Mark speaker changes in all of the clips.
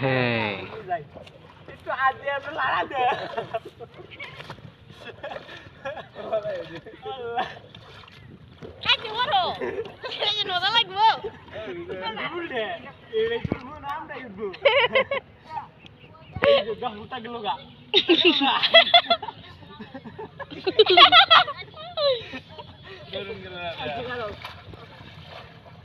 Speaker 1: হ্যাঁ
Speaker 2: একটু হাত দিয়ে একটু লাড়া দে
Speaker 3: লাগবো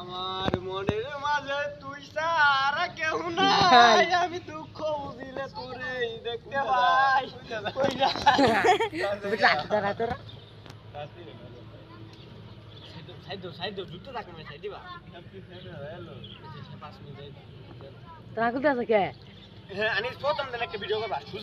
Speaker 2: আমার মনের মাঝে তুই সারা কেউ নাই। আমি দুঃখ বুঝিলে তোরে দেখতে পাই। কই জুতো রাখো না দিবা পাঁচ মিনিট
Speaker 1: তোরা কোথায় আছে কে
Speaker 2: আমি প্রথম দিন একটা ভিডিও করবা।